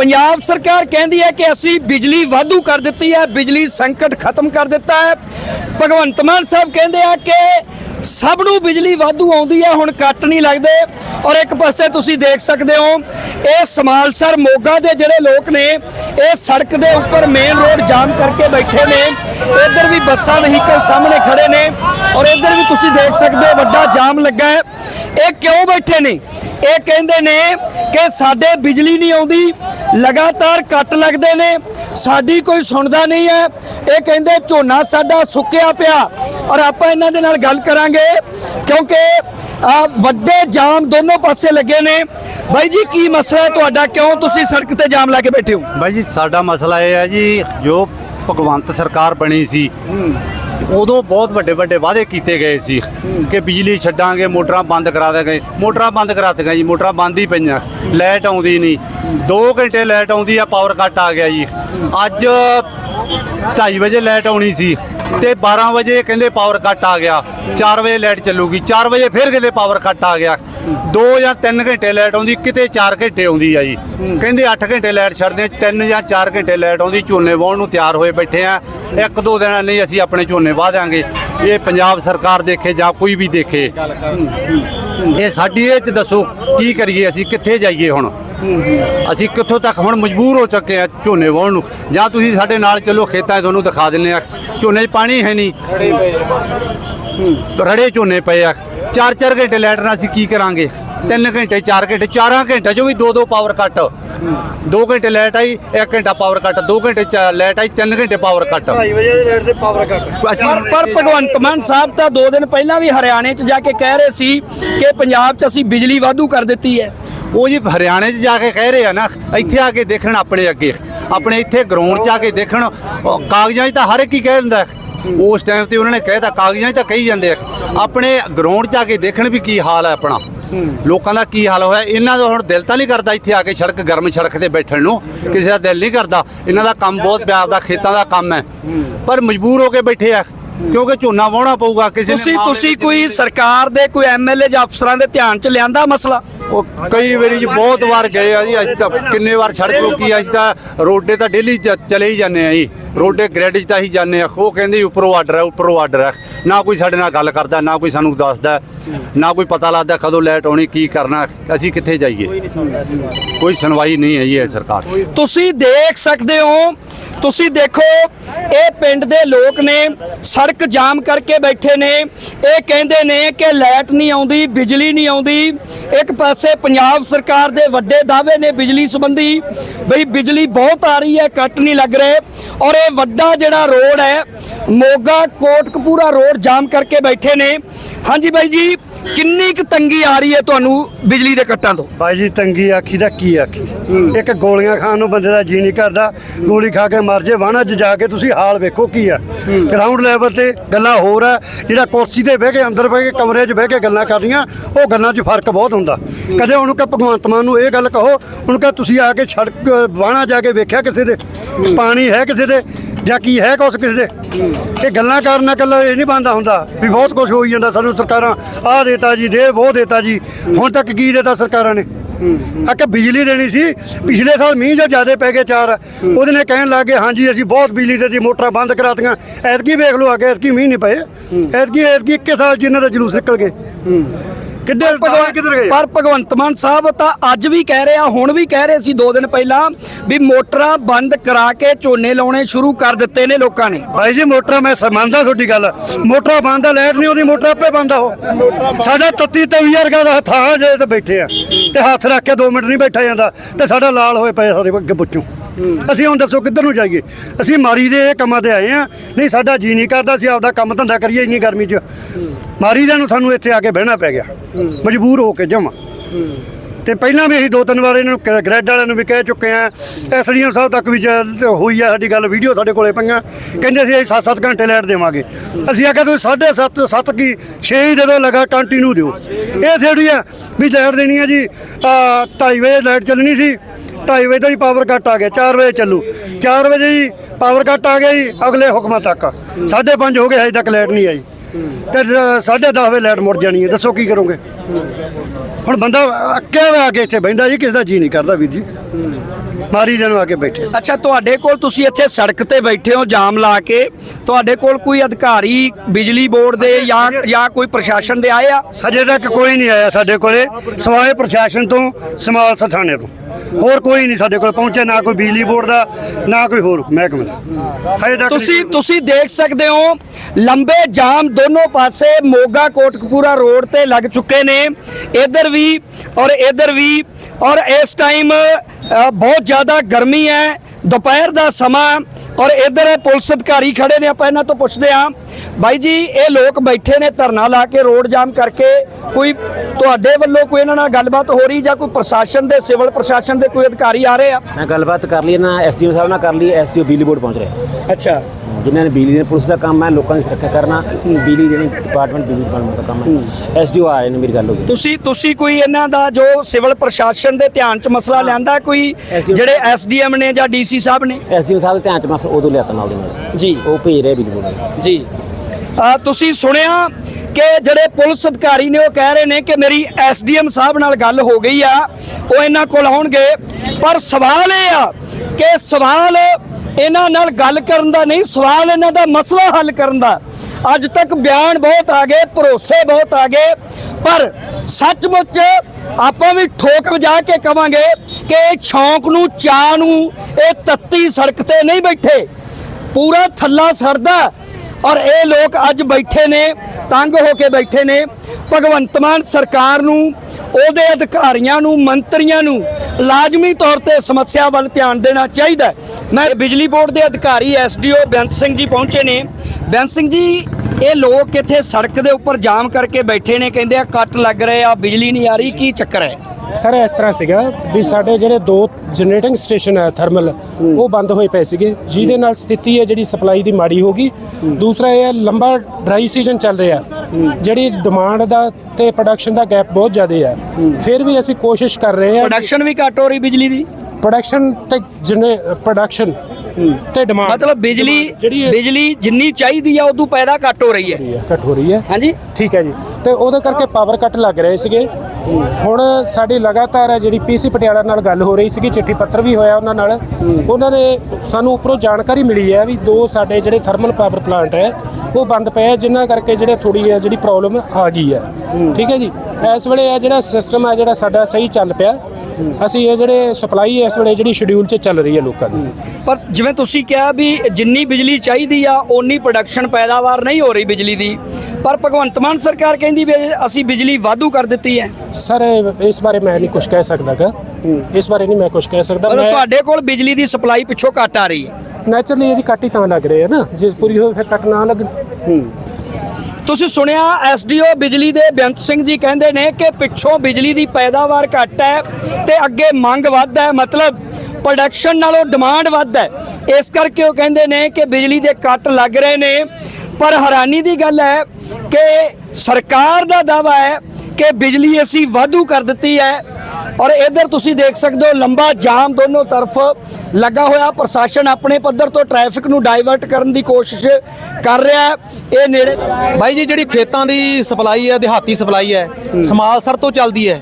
ਪੰਜਾਬ ਸਰਕਾਰ ਕਹਿੰਦੀ ਹੈ ਕਿ ਅਸੀਂ ਬਿਜਲੀ ਵਾਧੂ ਕਰ ਦਿੱਤੀ ਹੈ, ਬਿਜਲੀ ਸੰਕਟ ਖਤਮ ਕਰ ਦਿੱਤਾ ਹੈ। ਭਗਵੰਤ ਮਾਨ ਸਾਹਿਬ ਕਹਿੰਦੇ ਆ ਕਿ ਸਭ ਨੂੰ ਬਿਜਲੀ ਵਾਧੂ ਆਉਂਦੀ ਹੈ, ਹੁਣ ਕੱਟ ਨਹੀਂ ਲੱਗਦੇ। ਔਰ ਇੱਕ ਪਾਸੇ ਤੁਸੀਂ ਦੇਖ ਸਕਦੇ ਹੋ, ਇਹ ਸਮਾਲਸਰ ਮੋਗਾ ਦੇ ਜਿਹੜੇ ਲੋਕ ਨੇ, ਇਹ ਸੜਕ ਦੇ ਉੱਪਰ ਮੇਨ ਰੋਡ ਜਾਮ ਕਰਕੇ ਬੈਠੇ ਨੇ। ਇੱਧਰ ਵੀ ਬੱਸਾਂ ਵਹੀਕਲ ਸਾਹਮਣੇ ਖੜੇ ਨੇ। ਔਰ ਇੱਧਰ ਵੀ ਤੁਸੀਂ ਦੇਖ ਸਕਦੇ ਹੋ, ਵੱਡਾ ਜਾਮ ਲੱਗਾ ਹੈ। ਇਹ ਕਿਉਂ ਬੈਠੇ ਨੇ? ਇਹ ਕਹਿੰਦੇ ਨੇ ਕਿ ਸਾਡੇ ਬਿਜਲੀ ਨਹੀਂ ਆਉਂਦੀ ਲਗਾਤਾਰ ਕੱਟ ਲੱਗਦੇ ਨੇ ਸਾਡੀ ਕੋਈ ਸੁਣਦਾ ਨਹੀਂ ਹੈ। ਇਹ ਕਹਿੰਦੇ ਝੋਨਾ ਸਾਡਾ ਸੁੱਕਿਆ ਪਿਆ। ਔਰ ਆਪਾਂ ਇਹਨਾਂ ਦੇ ਨਾਲ ਗੱਲ ਕਰਾਂਗੇ ਕਿਉਂਕਿ ਆ ਵੱਡੇ ਜਾਮ ਦੋਨੋਂ ਪਾਸੇ ਲੱਗੇ ਨੇ। ਬਾਈ ਜੀ ਕੀ ਮਸਲਾ ਹੈ ਤੁਹਾਡਾ? ਕਿਉਂ ਤੁਸੀਂ ਸੜਕ ਤੇ ਜਾਮ ਲਾ ਕੇ ਬੈਠੇ ਹੋ? ਬਾਈ ਜੀ ਸਾਡਾ ਮਸਲਾ ਇਹ ਹੈ ਜੀ ਜੋ ਭਗਵੰਤ ਸਰਕਾਰ ਬਣੀ ਸੀ ਉਦੋਂ ਬਹੁਤ ਵੱਡੇ ਵੱਡੇ ਵਾਅਦੇ ਕੀਤੇ ਗਏ ਸੀ ਕਿ ਬਿਜਲੀ ਛੱਡਾਂਗੇ, ਮੋਟਰਾਂ ਬੰਦ ਕਰਾ ਦੇਗੇ। ਮੋਟਰਾਂ ਬੰਦ ਕਰਾ ਦਿੱਤੀਆਂ ਜੀ, ਮੋਟਰਾਂ ਬੰਦ ਹੀ ਪਈਆਂ। ਲਾਈਟ ਆਉਂਦੀ ਨਹੀਂ। 2 ਘੰਟੇ ਲਾਈਟ ਆਉਂਦੀ ਆ ਪਾਵਰ ਕੱਟ ਆ ਗਿਆ ਜੀ। ਅੱਜ 2:30 ਵਜੇ ਲਾਈਟ ਆਉਣੀ ਸੀ ਤੇ 12 ਵਜੇ ਕਹਿੰਦੇ ਪਾਵਰ ਕੱਟ ਆ ਗਿਆ। 4 ਵਜੇ ਲਾਈਟ ਚੱਲੂਗੀ। 4 ਵਜੇ ਫਿਰ ਕਹਿੰਦੇ ਪਾਵਰ ਕੱਟ ਆ ਗਿਆ। 2 ਜਾਂ 3 ਘੰਟੇ ਲਾਈਟ ਆਉਂਦੀ ਕਿਤੇ 4 ਘੰਟੇ ਆਉਂਦੀ ਆ ਜੀ। ਕਹਿੰਦੇ 8 ਘੰਟੇ ਲਾਈਟ ਛੱਡਦੇ 3 ਜਾਂ 4 ਘੰਟੇ ਲਾਈਟ ਆਉਂਦੀ ਝੋਨੇ ਵਾਹੁਣ ਨੂੰ ਤਿਆਰ ਹੋਏ ਬੈਠੇ ਆ। ਇੱਕ ਦੋ ਦਿਨਾਂ ਨਹੀਂ ਅਸੀਂ ਆਪਣੇ ਝੋਨੇ ਵਾਹ ਦਿਆਂਗੇ। ਇਹ ਪੰਜਾਬ ਸਰਕਾਰ ਦੇਖੇ ਜਾਂ ਕੋਈ ਵੀ ਦੇਖੇ। ਇਹ ਸਾਡੀ ਇਹ ਚ ਦੱਸੋ ਕੀ ਕਰੀਏ ਅਸੀਂ ਕਿੱਥੇ ਜਾਈਏ ਹੁਣ? ਅਸੀਂ ਕਿੱਥੋਂ ਤੱਕ ਹੁਣ ਮਜਬੂਰ ਹੋ ਚੁੱਕੇ ਆ ਝੋਨੇ ਵਾਹੁਣ ਨੂੰ? ਜਾਂ ਤੁਸੀਂ ਸਾਡੇ ਨਾਲ ਚੱਲੋ ਖੇਤਾਂ 'ਚ ਤੁਹਾਨੂੰ ਦਿਖਾ ਦਿੰਨੇ ਆ। ਝੋਨੇ 'ਚ ਪਾਣੀ ਹੈ ਨਹੀਂ। ਰੜੇ ਝੋਨੇ ਪਏ ਆ। 4-4 ਘੰਟੇ ਲਾਈਟ ਨਾਲ ਅਸੀਂ ਕੀ ਕਰਾਂਗੇ? 3 ਘੰਟੇ 4 ਘੰਟੇ 4 ਘੰਟੇ ਜੋ ਵੀ 2-2 ਪਾਵਰ ਕੱਟ 2 ਘੰਟੇ ਲਾਈਟ ਆਈ 1 ਘੰਟਾ ਪਾਵਰ ਕੱਟ 2 ਘੰਟੇ ਚ ਲਾਈਟ ਆਈ 3 ਘੰਟੇ ਪਾਵਰ ਕੱਟ 2:30 ਵਜੇ ਦੇ ਰੇਟ ਤੇ ਪਾਵਰ ਕੱਟ ਅਸੀਂ ਪਰ ਭਗਵੰਤ ਮਾਨ ਸਾਹਿਬ ਤਾਂ 2 ਦਿਨ ਪਹਿਲਾਂ ਵੀ ਹਰਿਆਣੇ 'ਚ ਜਾ ਕੇ ਕਹਿ ਰਹੇ ਸੀ ਕਿ ਪੰਜਾਬ 'ਚ ਅਸੀਂ ਬਿਜਲੀ ਵਾਧੂ ਕਰ ਦਿੱਤੀ ਹੈ। ਉਹ ਜੀ ਹਰਿਆਣੇ 'ਚ ਜਾ ਕੇ ਕਹਿ ਰਹੇ ਆ ਨਾ ਇੱਥੇ ਆ ਕੇ ਦੇਖਣ ਆਪਣੇ ਅੱਗੇ। ਆਪਣੇ ਇੱਥੇ ਗਰਾਊਂਡ 'ਚ ਆ ਕੇ ਦੇਖਣ। ਕਾਗਜ਼ਾਂ 'ਚ ਤਾਂ ਹਰ ਇੱਕ ਹੀ ਕਹਿ ਦਿੰਦਾ। ਉਸ ਟਾਈਮ ਤੇ ਉਹਨਾਂ ਨੇ ਕਹਿਤਾ ਕਾਗਜ਼ਾਂ 'ਚ ਤਾਂ ਕਹੀ ਜਾਂਦੇ ਆ। ਆਪਣੇ ਗਰਾਊਂਡ 'ਚ ਆ ਕੇ ਦੇਖਣ ਵੀ ਕੀ ਹਾਲ ਹੈ ਆਪਣਾ। ਲੋਕਾਂ ਦਾ ਕੀ ਹਾਲ ਹੋਇਆ ਇਹਨਾਂ ਦਾ ਹੁਣ ਦਿਲ ਤਾਂ ਨਹੀਂ ਕਰਦਾ ਇੱਥੇ ਆ ਕੇ ਸੜਕ ਗਰਮ ਸੜਕ ਤੇ ਬੈਠਣ ਨੂੰ। ਕਿਸੇ ਦਾ ਦਿਲ ਨਹੀਂ ਕਰਦਾ। ਇਹਨਾਂ ਦਾ ਕੰਮ ਬਹੁਤ ਪਿਆਰ ਦਾ ਖੇਤਾਂ ਦਾ ਕੰਮ ਹੈ। ਪਰ ਮਜਬੂਰ ਹੋ ਕੇ ਬੈਠੇ ਆ ਕਿਉਂਕਿ ਝੋਨਾ ਵਾਹੁਣਾ ਪਊਗਾ ਕਿਸੇ ਨੇ ਤੁਸੀਂ ਤੁਸੀਂ ਕੋਈ ਸਰਕਾਰ ਦੇ ਕੋਈ ਐਮਐਲਏ ਜਾਂ ਅਫਸਰਾਂ ਦੇ ਧਿਆਨ 'ਚ ਲਿਆਂਦਾ ਮਸਲਾ? ਉਹ ਕਈ ਵਾਰੀ ਜੀ ਬਹੁਤ ਵਾਰ ਗਏ ਆ ਜੀ ਅਸੀਂ ਤਾਂ ਕਿੰਨੇ ਵਾਰ ਸੜਕ ਰੋਕੀ ਅਸੀਂ ਤਾਂ ਰੋਡੇ ਤਾਂ ਡੇਲੀ ਚਲੇ ਹੀ ਜਾਂਦੇ ਆ ਜੀ। ਰੋਡੇ ਗ੍ਰੈਡ 'ਚ ਤਾਂ ਅਸੀਂ ਜਾਂਦੇ ਆ ਉਹ ਕਹਿੰਦੇ ਉੱਪਰੋਂ ਆਰਡਰ ਹੈ, ਉੱਪਰੋਂ ਆਰਡਰ ਹੈ। ਨਾ ਕੋਈ ਸਾਡੇ ਨਾਲ ਗੱਲ ਕਰਦਾ ਨਾ ਕੋਈ ਸਾਨੂੰ ਦੱਸਦਾ ਨਾ ਕੋਈ ਪਤਾ ਲੱਗਦਾ ਕਦੋਂ ਲਾਈਟ ਆਉਣੀ ਕੀ ਕਰਨਾ ਅਸੀਂ ਕਿੱਥੇ ਜਾਈਏ? ਕੋਈ ਸੁਣਵਾਈ ਨਹੀਂ ਹੈ ਜੀ ਇਹ ਸਰਕਾਰ ਤੁਸੀਂ ਦੇਖ ਸਕਦੇ ਹੋ ਤੁਸੀਂ ਦੇਖੋ ਇਹ ਪਿੰਡ ਦੇ ਲੋਕ ਨੇ ਸੜਕ ਜਾਮ ਕਰਕੇ ਬੈਠੇ ਨੇ। ਇਹ ਕਹਿੰਦੇ ਨੇ ਕਿ ਲਾਈਟ ਨਹੀਂ ਆਉਂਦੀ ਬਿਜਲੀ ਨਹੀਂ ਆਉਂਦੀ। ਇੱਕ ਪਾਸੇ ਪੰਜਾਬ ਸਰਕਾਰ ਦੇ ਵੱਡੇ ਦਾਅਵੇ ਨੇ ਬਿਜਲੀ ਸੰਬੰਧੀ ਬਈ ਬਿਜਲੀ ਬਹੁਤ ਆ ਰਹੀ ਹੈ ਕੱਟ ਨਹੀਂ ਲੱਗ ਰਹੇ। ਔਰ ਇਹ ਵੱਡਾ ਜਿਹੜਾ ਰੋਡ ਹੈ ਮੋਗਾ ਕੋਟਕਪੂਰਾ ਰੋਡ ਜਾਮ ਕਰਕੇ ਬੈਠੇ ਨੇ। ਹਾਂਜੀ ਬਾਈ ਜੀ, ਕਿੰਨੀ ਕੁ ਤੰਗੀ ਆ ਰਹੀ ਹੈ ਤੁਹਾਨੂੰ ਬਿਜਲੀ ਦੇ ਕੱਟਾਂ ਤੋਂ? ਬਾਈ ਜੀ, ਤੰਗੀ ਆਖੀ ਦਾ ਕੀ ਆਖੀ? ਇੱਕ ਗੋਲੀਆਂ ਖਾਣ ਨੂੰ ਬੰਦੇ ਦਾ ਜੀ ਨਹੀਂ ਕਰਦਾ। ਗੋਲੀ ਖਾ ਕੇ ਮਰ ਜੇ, ਵਾਣਾ 'ਚ ਜਾ ਕੇ ਤੁਸੀਂ ਹਾਲ ਵੇਖੋ ਕੀ ਆ। ਗਰਾਊਂਡ ਲੈਵਲ ਤੇ ਗੱਲਾਂ ਹੋਰ ਆ। ਜਿਹੜਾ ਕੁਰਸੀ ਤੇ ਬਹਿ ਕੇ, ਅੰਦਰ ਬਹਿ ਕੇ, ਕਮਰੇ 'ਚ ਬਹਿ ਕੇ ਗੱਲਾਂ ਕਰਨੀਆਂ ਉਹ ਗੱਲਾਂ 'ਚ ਫ਼ਰਕ ਬਹੁਤ ਹੁੰਦਾ। ਕਦੇ ਉਹਨੂੰ ਕਹ, ਭਗਵੰਤ ਮਾਨ ਨੂੰ ਇਹ ਗੱਲ ਕਹੋ, ਉਹਨੂੰ ਕਹ, ਤੁਸੀਂ ਆ ਕੇ ਸੜਕ ਵਾਣਾ ਜਾ ਕੇ ਵੇਖਿਆ ਕਿਸੇ ਦੇ? ਪਾਣੀ ਹੈ ਕਿਸੇ ਦੇ? ਜਾਂ ਕੀ ਹੈ ਕੁਛ ਕਿਸੇ ਦੇ? ਇਹ ਗੱਲਾਂ ਕਰਨ ਨਾਲ ਕੱਲਾ ਇਹ ਨਹੀਂ ਬੰਦਾ ਹੁੰਦਾ ਵੀ ਬਹੁਤ ਕੁਝ ਹੋਈ ਜਾਂਦਾ ਸਾਨੂੰ ਸਰਕਾਰਾਂ ਆਹ ਦੇਤਾ ਜੀ ਦੇ ਉਹ ਦੇਤਾ ਜੀ। ਹੁਣ ਤੱਕ ਕੀ ਦੇਤਾ ਸਰਕਾਰਾਂ ਨੇ? ਆ ਕਿ ਬਿਜਲੀ ਦੇਣੀ ਸੀ ਪਿਛਲੇ ਸਾਲ ਮੀਂਹ ਜੋ ਜ਼ਿਆਦਾ ਪੈ ਗਏ ਚਾਰ ਉਹਦੇ ਨੇ ਕਹਿਣ ਲੱਗੇ ਹਾਂਜੀ ਅਸੀਂ ਬਹੁਤ ਬਿਜਲੀ ਦੇ ਦੀ ਮੋਟਰਾਂ ਬੰਦ ਕਰਾਤੀਆਂ ਐਤਕੀ ਵੇਖ ਲਓ ਅੱਗੇ ਐਤਕੀ ਮੀਂਹ ਨਹੀਂ ਪਏ। ਐਤਕੀ ਐਤਕੀ 21 ਸਾਲ ਜਿੰਨਾਂ ਦਾ ਜਲੂਸ ਨਿਕਲ ਗਏ। ਕਿੱਡੇ ਭਗਵਾਨ ਕਿੱਧਰ ਗਏ? ਪਰ ਭਗਵੰਤ ਮਾਨ ਸਾਹਿਬ ਤਾਂ ਅੱਜ ਵੀ ਕਹਿ ਰਹੇ ਹੁਣ ਵੀ ਕਹਿ ਰਹੇ ਸੀ 2 ਦਿਨ ਪਹਿਲਾਂ ਵੀ ਮੋਟਰਾਂ ਬੰਦ ਕਰਾ ਕੇ ਝੋਨੇ ਲਾਉਣੇ ਸ਼ੁਰੂ ਕਰ ਦਿੱਤੇ ਨੇ ਲੋਕਾਂ ਨੇ। ਭਾਈ ਜੀ ਮੋਟਰਾਂ ਮੈਂ ਮੰਨਦਾ ਤੁਹਾਡੀ ਗੱਲ। ਮੋਟਰਾਂ ਬੰਦ ਆ ਲਾਈਟ ਨਹੀਂ ਉਹਦੀ ਮੋਟਰ ਆਪੇ ਬੰਦ ਆ ਉਹ। ਸਾਡਾ ਤੱਤੀ ਤਵੀਆ ਵਰਗਾ ਦਾ ਥਾਂ ਜੇ ਤੇ ਬੈਠੇ ਆ। ਤੇ ਹੱਥ ਰੱਖ ਕੇ 2 ਮਿੰਟ ਨਹੀਂ ਬੈਠਾ ਜਾਂਦਾ ਤੇ ਸਾਡਾ ਲਾਲ ਹੋਏ ਪਏ ਸਾਰੇ ਅੱਗੇ ਪੁੱਛੋ। ਅਸੀਂ ਹੁਣ ਦੱਸੋ ਕਿੱਧਰ ਨੂੰ ਜਾਈਏ? ਅਸੀਂ ਮਾਰੀ ਦੇ ਇਹ ਕੰਮਾਂ ਤੇ ਆਏ ਆ ਨਹੀਂ, ਸਾਡਾ ਜੀ ਨਹੀਂ ਕਰਦਾ, ਅਸੀਂ ਆਪਦਾ ਕੰਮ ਧੰਦਾ ਕਰੀਏ ਇੰਨੀ ਗਰਮੀ 'ਚ। ਮਾਰੀ ਦੇ ਨੂੰ ਸਾਨੂੰ ਇੱਥੇ ਆ ਕੇ ਬਹਿਣਾ ਪੈ ਗਿਆ। ਮਜਬੂਰ ਹੋ ਕੇ ਜਮਾ। ਤੇ ਪਹਿਲਾਂ ਵੀ ਅਸੀਂ ਦੋ ਤਿੰਨ ਵਾਰ ਇਹਨਾਂ ਨੂੰ ਗ੍ਰੈ- ਗ੍ਰੈਡ ਵਾਲਿਆਂ ਨੂੰ ਵੀ ਕਹਿ ਚੁੱਕੇ ਆ ਐਸਡੀਐਮ ਸਾਹਿਬ ਤੱਕ ਵੀ ਜ- ਹੋਈ ਆ ਸਾਡੀ ਗੱਲ, ਵੀਡੀਓ ਸਾਡੇ ਕੋਲੇ ਪਈਆਂ। ਕਹਿੰਦੇ ਅਸੀਂ 7-7 ਘੰਟੇ ਲਾਈਟ ਦੇਵਾਂਗੇ। ਅਸੀਂ ਆਖਿਆ, ਤੁਸੀਂ 7.5 7 ਕੀ? 6 ਹੀ ਦੇ ਦਿਓ, ਲਗਾ ਕੰਟੀਨਿਊ ਦਿਓ। ਇਹ ਥੋੜੀ ਆ ਵੀ ਲਾਈਟ ਦੇਣੀ ਆ ਜੀ। 2:30 ਵਜੇ ਲਾਈਟ ਚੱਲਣੀ ਸੀ। 2:30 ਵਜੇ ਤੋਂ ਹੀ ਪਾਵਰ ਕੱਟ ਆ ਗਿਆ 4 ਵਜੇ ਚੱਲੂ। 4 ਵਜੇ ਹੀ ਪਾਵਰ ਕੱਟ ਆ ਗਿਆ ਜੀ, ਅਗਲੇ ਹੁਕਮਾਂ ਤੱਕ। 5:30 ਹੋ ਗਏ, ਹਜੇ ਤੱਕ ਲਾਈਟ ਨਹੀਂ ਆਈ। ਤੇ 10:30 ਵਜੇ ਲਾਈਟ ਮੁੜ ਜਾਣੀ ਹੈ, ਦੱਸੋ ਕੀ ਕਰੋਗੇ? ਹੁਣ ਬੰਦਾ ਅੱਕਿਆ ਹੋਇਆ ਆ ਕੇ ਇੱਥੇ ਬੈਂਦਾ ਜੀ, ਕਿਸੇ ਦਾ ਜੀ ਨਹੀਂ ਕਰਦਾ ਵੀਰ ਜੀ। ਮਾਰੀ ਦੇ ਨੂੰ ਆ ਕੇ ਬੈਠੇ ਅੱਛਾ ਤੁਹਾਡੇ ਕੋਲ ਤੁਸੀਂ ਇੱਥੇ ਸੜਕ ਤੇ ਬੈਠੇ ਹੋ ਜਾਮ ਲਾ ਕੇ। ਤੁਹਾਡੇ ਕੋਲ ਕੋਈ ਅਧਿਕਾਰੀ ਬਿਜਲੀ ਬੋਰਡ ਦੇ ਜਾਂ ਜਾਂ ਕੋਈ ਪ੍ਰਸ਼ਾਸਨ ਦੇ ਆਏ ਆ? ਹਜੇ ਤੱਕ ਕੋਈ ਨਹੀਂ ਆਇਆ ਸਾਡੇ ਕੋਲੇ। ਸਵਾਏ ਪ੍ਰਸ਼ਾਸਨ ਤੋਂ ਸਮਾਲ ਸਥਾਨੇ ਤੋਂ। ਹੋਰ ਕੋਈ ਨਹੀਂ ਸਾਡੇ ਕੋਲ ਪਹੁੰਚਿਆ ਨਾ ਕੋਈ ਬਿਜਲੀ ਬੋਰਡ ਦਾ ਨਾ ਕੋਈ ਹੋਰ ਮਹਿਕਮੇ ਦਾ। ਹਜੇ ਤੱਕ ਤੁਸੀਂ ਤੁਸੀਂ ਦੇਖ ਸਕਦੇ ਹੋ ਲੰਬੇ ਜਾਮ ਦੋਨੋਂ ਪਾਸੇ ਮੋਗਾ ਕੋਟਕਪੂਰਾ ਰੋਡ ਤੇ ਲੱਗ ਚੁੱਕੇ ਨੇ। ਇਧਰ ਵੀ ਔਰ ਇਧਰ ਵੀ ਔਰ ਇਸ ਟਾਈਮ ਬਹੁਤ ਜ਼ਿਆਦਾ ਗਰਮੀ ਹੈ। ਦੁਪਹਿਰ ਦਾ ਸਮਾਂ ਔਰ ਇਧਰ ਪੁਲਿਸ ਅਧਿਕਾਰੀ ਖੜੇ ਨੇ ਆਪਾਂ ਇਹਨਾਂ ਤੋਂ ਪੁੱਛਦੇ ਹਾਂ। ਬਾਈ ਜੀ ਇਹ ਲੋਕ ਬੈਠੇ ਨੇ ਧਰਨਾ ਲਾ ਕੇ ਰੋਡ ਜਾਮ ਕਰਕੇ ਕੋਈ ਤੁਹਾਡੇ ਵੱਲੋਂ ਕੋਈ ਇਹਨਾਂ ਨਾਲ ਗੱਲਬਾਤ ਹੋ ਰਹੀ ਜਾਂ ਕੋਈ ਪ੍ਰਸ਼ਾਸਨ ਦੇ ਸਿਵਲ ਪ੍ਰਸ਼ਾਸਨ ਦੇ ਕੋਈ ਅਧਿਕਾਰੀ ਆ ਰਹੇ ਆ? ਮੈਂ ਗੱਲਬਾਤ ਕਰ ਲਈ ਨਾ ਐਸਡੀਓ ਸਾਹਿਬ ਨਾਲ ਕਰ ਲਈ ਐਸਡੀਓ ਬਿਜਲੀ ਬੋਰਡ ਪਹੁੰਚ ਰਿਹਾ। ਅੱਛਾ। ਜਿਨ੍ਹਾਂ ਨੇ ਬਿਜਲੀ ਦੇ ਪੁਲਿਸ ਦਾ ਕੰਮ ਹੈ ਲੋਕਾਂ ਦੀ ਸੁਰੱਖਿਆ ਕਰਨਾ ਬਿਜਲੀ ਦੇ ਡਿਪਾਰਟਮੈਂਟ ਬਿਜਲੀ ਡਿਪਾਰਟਮੈਂਟ ਦਾ ਕੰਮ ਹੈ। ਐਸਡੀਓ ਆ ਰਹੇ ਨੇ ਮੇਰੀ ਗੱਲ ਹੋ ਗਈ। ਤੁਸੀਂ ਤੁਸੀਂ ਕੋਈ ਇਹਨਾਂ ਦਾ ਜੋ ਸਿਵਲ ਪ੍ਰਸ਼ਾਸਨ ਦੇ ਧਿਆਨ 'ਚ ਮਸਲਾ ਲਿਆਂਦਾ ਕੋਈ ਜਿਹੜੇ ਐਸਡੀਐਮ ਨੇ ਜਾਂ ਡੀਸੀ ਸਾਹਿਬ ਨੇ? ਐਸਡੀਓ ਸਾਹਿਬ ਦੇ ਧਿਆਨ ਚ ਮੈਂ ਫਿਰ ਉਦੋਂ ਲਿਆਤਾ ਨਾਲ ਦੇ ਨਾਲ। ਜੀ। ਉਹ ਭੇਜ ਰਹੇ ਬਿਜਲੀ ਬੋਰਡ ਜੀ। ਆ ਤੁਸੀਂ ਸੁਣਿਆ ਕਿ ਜਿਹੜੇ ਪੁਲਿਸ ਅਧਿਕਾਰੀ ਨੇ ਉਹ ਕਹਿ ਰਹੇ ਨੇ ਕਿ ਮੇਰੀ ਐਸਡੀਐਮ ਸਾਹਿਬ ਨਾਲ ਗੱਲ ਹੋ ਗਈ ਆ ਉਹ ਇਹਨਾਂ ਕੋਲ ਆਉਣਗੇ ਪਰ ਸਵਾਲ ਇਹ ਆ ਕਿ ਸਵਾਲ ਇਹਨਾਂ ਨਾਲ ਗੱਲ ਕਰਨ ਦਾ ਨਹੀਂ, ਸਵਾਲ ਇਹਨਾਂ ਦਾ ਮਸਲਾ ਹੱਲ ਕਰਨ ਦਾ। ਅੱਜ ਤੱਕ ਬਿਆਨ ਬਹੁਤ ਆ ਗਏ, ਭਰੋਸੇ ਬਹੁਤ ਆ ਗਏ, ਪਰ ਸੱਚਮੁੱਚ ਆਪਾਂ ਵੀ ਠੋਕ ਵਜਾ ਕੇ ਕਵਾਂਗੇ ਕਿ ਇਹ ਸ਼ੌਂਕ ਨੂੰ ਚਾਹ ਨੂੰ, ਇਹ ਤੱਤੀ ਸੜਕ ਤੇ ਨਹੀਂ ਬੈਠੇ। ਪੂਰਾ ਥੱਲਾ ਸੜਦਾ ਔਰ ਇਹ ਲੋਕ ਅੱਜ ਬੈਠੇ ਨੇ, ਤੰਗ ਹੋ ਕੇ ਬੈਠੇ ਨੇ। ਭਗਵੰਤ ਮਾਨ ਸਰਕਾਰ ਨੂੰ, ਉਹਦੇ ਅਧਿਕਾਰੀਆਂ ਨੂੰ, ਮੰਤਰੀਆਂ ਨੂੰ ਲਾਜ਼ਮੀ ਤੌਰ ਤੇ ਸਮੱਸਿਆ ਵੱਲ ਧਿਆਨ ਦੇਣਾ ਚਾਹੀਦਾ ਮੈਂ ਬਿਜਲੀ ਬੋਰਡ ਦੇ ਅਧਿਕਾਰੀ ਐਸਡੀਓ ਬੈਂਤ ਸਿੰਘ ਜੀ ਪਹੁੰਚੇ ਨੇ। ਬੈਂਤ ਸਿੰਘ ਜੀ ਇਹ ਲੋਕ ਇੱਥੇ ਸੜਕ ਦੇ ਉੱਪਰ ਜਾਮ ਕਰਕੇ ਬੈਠੇ ਨੇ ਕਹਿੰਦੇ ਆ ਕੱਟ ਲੱਗ ਰਹੇ ਆ ਬਿਜਲੀ ਨਹੀਂ ਆ ਰਹੀ ਕੀ ਚੱਕਰ ਹੈ? ਸਰ ਇਸ ਤਰ੍ਹਾਂ ਸੀਗਾ ਵੀ ਸਾਡੇ ਜਿਹੜੇ ਦੋ ਜਨਰੇਟਿੰਗ ਸਟੇਸ਼ਨ ਹੈ ਥਰਮਲ ਉਹ ਬੰਦ ਹੋਏ ਪਏ ਸੀਗੇ। ਜਿਹਦੇ ਨਾਲ ਸਥਿਤੀ ਹੈ ਜਿਹੜੀ ਸਪਲਾਈ ਦੀ ਮਾੜੀ ਹੋ ਗਈ। ਦੂਸਰਾ ਇਹ ਹੈ ਲੰਬਾ ਡਰਾਈ ਸੀਜ਼ਨ ਚੱਲ ਰਿਹਾ। ਜਿਹੜੀ ਡਿਮਾਂਡ ਦਾ ਤੇ ਪ੍ਰੋਡਕਸ਼ਨ ਦਾ ਗੈਪ ਬਹੁਤ ਜ਼ਿਆਦਾ ਹੈ। ਫਿਰ ਵੀ ਅਸੀਂ ਕੋਸ਼ਿਸ਼ ਕਰ ਰਹੇ ਹਾਂ ਪ੍ਰੋਡਕਸ਼ਨ ਵੀ ਘੱਟ ਹੋ ਰਹੀ ਬਿਜਲੀ ਦੀ? ਪ੍ਰੋਡਕਸ਼ਨ ਤੇ ਪ੍ਰੋਡਕਸ਼ਨ ਤੇ ਡਿਮਾਂਡ ਮਤਲਬ ਬਿਜਲੀ ਬਿਜਲੀ ਜਿੰਨੀ ਚਾਹੀਦੀ ਆ ਉਦੋਂ ਪੈਦਾ ਘੱਟ ਹੋ ਰਹੀ ਹੈ। ਘੱਟ ਹੋ ਰਹੀ ਹੈ। ਹਾਂਜੀ। ਠੀਕ ਹੈ ਜੀ। ਤੇ ਉਹਦੇ ਕਰਕੇ ਪਾਵਰ ਕੱਟ ਲੱਗ ਰਹੇ ਸੀਗੇ। ਹੁਣ ਸਾਡੀ ਲਗਾਤਾਰ ਹੈ ਜਿਹੜੀ ਪੀਸੀ ਪਟਿਆਲਾ ਨਾਲ ਗੱਲ ਹੋ ਰਹੀ ਸੀਗੀ ਚਿੱਠੀ ਪੱਤਰ ਵੀ ਹੋਇਆ ਉਹਨਾਂ ਨਾਲ। ਉਹਨਾਂ ਨੇ ਸਾਨੂੰ ਉੱਪਰੋਂ ਜਾਣਕਾਰੀ ਮਿਲੀ ਹੈ ਵੀ ਦੋ ਸਾਡੇ ਜਿਹੜੇ ਥਰਮਲ ਪਾਵਰ ਪਲਾਂਟ ਹੈ ਉਹ ਬੰਦ ਪਏ ਜਿਨ੍ਹਾਂ ਕਰਕੇ ਜਿਹੜੇ ਥੋੜੀ ਜਿਹੜੀ ਪ੍ਰੋਬਲਮ ਆ ਗਈ ਹੈ। ਠੀਕ ਹੈ ਜੀ। ਇਸ ਵੇਲੇ ਇਹ ਜਿਹੜਾ ਸਿਸਟਮ ਹੈ ਜਿਹੜਾ ਸਾਡਾ ਸਹੀ ਚੱਲ ਪਿਆ। ਅਸੀਂ ਇਹ ਜਿਹੜੇ ਸਪਲਾਈ ਇਸ ਵੇਲੇ ਜਿਹੜੀ ਸ਼ਡਿਊਲ 'ਚ ਚੱਲ ਰਹੀ ਹੈ ਲੋਕਾਂ ਦੀ। ਪਰ ਜਿਵੇਂ ਤੁਸੀਂ ਕਿਹਾ ਵੀ ਜਿੰਨੀ ਬਿਜਲੀ ਚਾਹੀਦੀ ਆ ਓਨੀ ਪ੍ਰੋਡਕਸ਼ਨ ਪੈਦਾਵਾਰ ਨਹੀਂ ਹੋ ਰਹੀ ਬਿਜਲੀ ਦੀ। ਪਰ ਭਗਵੰਤ ਮਾਨ ਸਰਕਾਰ ਕਹਿੰਦੀ ਵੀ ਅਸੀਂ ਬਿਜਲੀ ਵਾਧੂ ਕਰ ਦਿੱਤੀ ਹੈ। ਸਰ ਇਸ ਬਾਰੇ ਮੈਂ ਨਹੀਂ ਕੁਝ ਕਹਿ ਸਕਦਾ ਗਾ ਇਸ ਬਾਰੇ ਨਹੀਂ ਮੈਂ ਕੁਝ ਕਹਿ ਸਕਦਾ। ਮੈਂ ਤੁਹਾਡੇ ਕੋਲ ਬਿਜਲੀ ਦੀ ਸਪਲਾਈ ਪਿੱਛੋਂ ਘੱਟ ਆ ਰਹੀ ਹੈ। ਨੈਚੁਰਲੀ ਇਹ ਜੀ ਕੱਟ ਹੀ ਤਾਂ ਲੱਗ ਰਹੇ ਆ ਨਾ। ਜੇ ਪੂਰੀ ਹੋਵੇ ਫਿਰ ਕੱਟ ਨਾ ਲੱਗਣ। ਤੁਸੀਂ ਸੁਣਿਆ ਐਸਡੀਓ ਬਿਜਲੀ ਦੇ ਬੇਅੰਤ ਸਿੰਘ ਜੀ ਕਹਿੰਦੇ ਨੇ ਕਿ ਪਿੱਛੋਂ ਬਿਜਲੀ ਦੀ ਪੈਦਾਵਾਰ ਘੱਟ ਹੈ ਤੇ ਅੱਗੇ ਮੰਗ ਵੱਧ ਹੈ, ਮਤਲਬ ਪ੍ਰੋਡਕਸ਼ਨ ਨਾਲੋਂ ਡਿਮਾਂਡ ਵੱਧ ਹੈ। ਇਸ ਕਰਕੇ ਉਹ ਕਹਿੰਦੇ ਨੇ ਕਿ ਬਿਜਲੀ ਦੇ ਕੱਟ ਲੱਗ ਰਹੇ ਨੇ। ਪਰ ਹੈਰਾਨੀ ਦੀ ਗੱਲ ਹੈ ਕਿ ਸਰਕਾਰ ਦਾ ਦਾਵਾ ਹੈ ਕਿ ਬਿਜਲੀ ਅਸੀਂ ਵਾਧੂ ਕਰ ਦਿੱਤੀ ਹੈ। ਔਰ ਇਧਰ ਤੁਸੀਂ ਦੇਖ ਸਕਦੇ ਹੋ ਲੰਬਾ ਜਾਮ ਦੋਨੋਂ ਤਰਫ ਲੱਗਾ ਹੋਇਆ। ਪ੍ਰਸ਼ਾਸਨ ਆਪਣੇ ਪੱਧਰ ਤੋਂ ਟ੍ਰੈਫਿਕ ਨੂੰ ਡਾਇਵਰਟ ਕਰਨ ਦੀ ਕੋਸ਼ਿਸ਼ ਕਰ ਰਿਹਾ ਹੈ। ਇਹ ਨੇੜੇ ਬਾਈ ਜੀ ਜਿਹੜੀ ਖੇਤਾਂ ਦੀ ਸਪਲਾਈ ਹੈ ਦਿਹਾਤੀ ਸਪਲਾਈ ਹੈ ਸਮਾਲਸਰ ਤੋਂ ਚੱਲਦੀ ਹੈ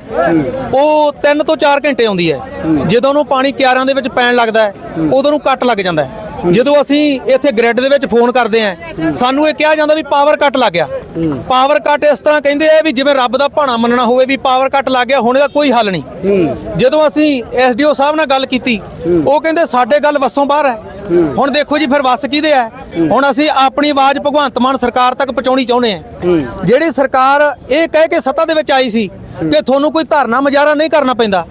ਉਹ 3 ਤੋਂ 4 ਘੰਟੇ ਆਉਂਦੀ ਹੈ। ਜਦੋਂ ਉਹਨੂੰ ਪਾਣੀ ਕਿਆਰਾਂ ਦੇ ਵਿੱਚ ਪੈਣ ਲੱਗਦਾ ਹੈ। ਉਦੋਂ ਨੂੰ ਕੱਟ ਲੱਗ ਜਾਂਦਾ ਹੈ। ਜਦੋਂ ਅਸੀਂ ਇੱਥੇ ਗ੍ਰਿਡ ਦੇ ਵਿੱਚ ਫੋਨ ਕਰਦੇ ਆਂ ਸਾਨੂੰ ਇਹ ਕਿਹਾ ਜਾਂਦਾ ਵੀ ਪਾਵਰ ਕੱਟ ਲੱਗ ਗਿਆ। ਪਾਵਰ ਕੱਟ ਇਸ ਤਰ੍ਹਾਂ ਕਹਿੰਦੇ ਆ ਵੀ ਜਿਵੇਂ ਰੱਬ ਦਾ ਭਾਣਾ ਮੰਨਣਾ ਹੋਵੇ ਵੀ ਪਾਵਰ ਕੱਟ ਲੱਗ ਗਿਆ ਹੁਣ ਇਹਦਾ ਕੋਈ ਹੱਲ ਨਹੀਂ। ਜਦੋਂ ਅਸੀਂ ਐਸਡੀਓ ਸਾਹਿਬ ਨਾਲ ਗੱਲ ਕੀਤੀ ਉਹ ਕਹਿੰਦੇ ਸਾਡੇ ਗੱਲ ਵੱਸੋਂ ਬਾਹਰ ਹੈ। ਹੁਣ ਦੇਖੋ ਜੀ ਫਿਰ ਵੱਸ ਕਿਹਦੇ ਆ? ਹੁਣ ਅਸੀਂ ਆਪਣੀ ਆਵਾਜ਼ ਭਗਵੰਤ ਮਾਨ ਸਰਕਾਰ ਤੱਕ ਪਹੁੰਚਾਉਣੀ ਚਾਹੁੰਦੇ ਆ ਜਿਹੜੀ ਸਰਕਾਰ ਇਹ ਕਹਿ ਕੇ ਸੱਤਾ ਦੇ ਵਿੱਚ ਆਈ ਸੀ ਕਿ ਤੁਹਾਨੂੰ ਕੋਈ ਧਰਨਾ ਮੁਜ਼ਾਹਰਾ ਨਹੀਂ ਕਰਨਾ ਪੈਂਦਾ।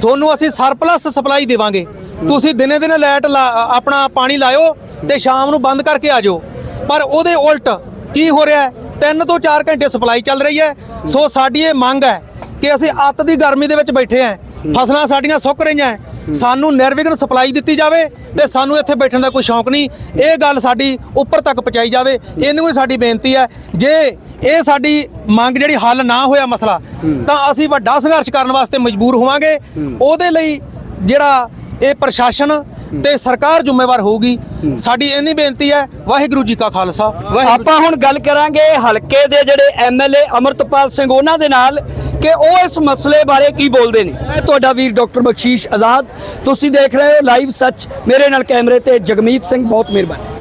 ਤੁਹਾਨੂੰ ਅਸੀਂ ਸਰਪਲਸ ਸਪਲਾਈ ਦੇਵਾਂਗੇ। ਤੁਸੀਂ ਦਿਨੇ ਦਿਨੇ ਲਾਈਟ ਲਾ- ਆਪਣਾ ਪਾਣੀ ਲਾਇਓ ਤੇ ਸ਼ਾਮ ਨੂੰ ਬੰਦ ਕਰਕੇ ਆ ਜਾਓ। ਪਰ ਉਹਦੇ ਉਲਟ ਕੀ ਹੋ ਰਿਹਾ ਹੈ? ਤਿੰਨ ਤੋਂ 4 ਘੰਟੇ ਸਪਲਾਈ ਚੱਲ ਰਹੀ ਹੈ। ਸੋ ਸਾਡੀ ਇਹ ਮੰਗ ਹੈ ਕਿ ਅਸੀਂ ਅੱਤ ਦੀ ਗਰਮੀ ਦੇ ਵਿੱਚ ਬੈਠੇ ਆਂ ਫਸਲਾਂ ਸਾਡੀਆਂ ਸੁੱਕ ਰਹੀਆਂ। ਸਾਨੂੰ ਨਿਰਵਿਘਨ ਸਪਲਾਈ ਦਿੱਤੀ ਜਾਵੇ ਤੇ ਸਾਨੂੰ ਇੱਥੇ ਬੈਠਣ ਦਾ ਕੋਈ ਸ਼ੌਂਕ ਨਹੀਂ। ਇਹ ਗੱਲ ਸਾਡੀ ਉੱਪਰ ਤੱਕ ਪਹੁੰਚਾਈ ਜਾਵੇ। ਇਹਨੂੰ ਹੀ ਸਾਡੀ ਬੇਨਤੀ ਹੈ। ਜੇ ਇਹ ਸਾਡੀ ਮੰਗ ਜਿਹੜੀ ਹੱਲ ਨਾ ਹੋਇਆ ਮਸਲਾ ਤਾਂ ਅਸੀਂ ਵੱਡਾ ਸੰਘਰਸ਼ ਕਰਨ ਵਾਸਤੇ ਮਜਬੂਰ ਹੋਵਾਂਗੇ। ਉਹਦੇ ਲਈ ਜਿਹੜਾ ਇਹ ਪ੍ਰਸ਼ਾਸਨ ਤੇ ਸਰਕਾਰ ਜ਼ਿੰਮੇਵਾਰ ਹੋਊਗੀ। ਸਾਡੀ ਇੰਨੀ ਬੇਨਤੀ ਹੈ ਵਾਹਿਗੁਰੂ ਜੀ ਕਾ ਖਾਲਸਾ ਆਪਾਂ ਹੁਣ ਗੱਲ ਕਰਾਂਗੇ ਹਲਕੇ ਦੇ ਜਿਹੜੇ ਐਮਐਲਏ ਅਮਰਤਪਾਲ ਸਿੰਘ ਉਹਨਾਂ ਦੇ ਨਾਲ ਕਿ ਉਹ ਇਸ ਮਸਲੇ ਬਾਰੇ ਕੀ ਬੋਲਦੇ ਨੇ। ਮੈਂ ਤੁਹਾਡਾ ਵੀਰ ਡਾਕਟਰ ਬਖਸ਼ੀਸ਼ ਆਜ਼ਾਦ ਤੁਸੀਂ ਦੇਖ ਰਹੇ ਹੋ ਲਾਈਵ ਸੱਚ ਮੇਰੇ ਨਾਲ ਕੈਮਰੇ ਤੇ ਜਗਮੀਤ ਸਿੰਘ ਬਹੁਤ ਮਿਹਰਬਾਨੀ।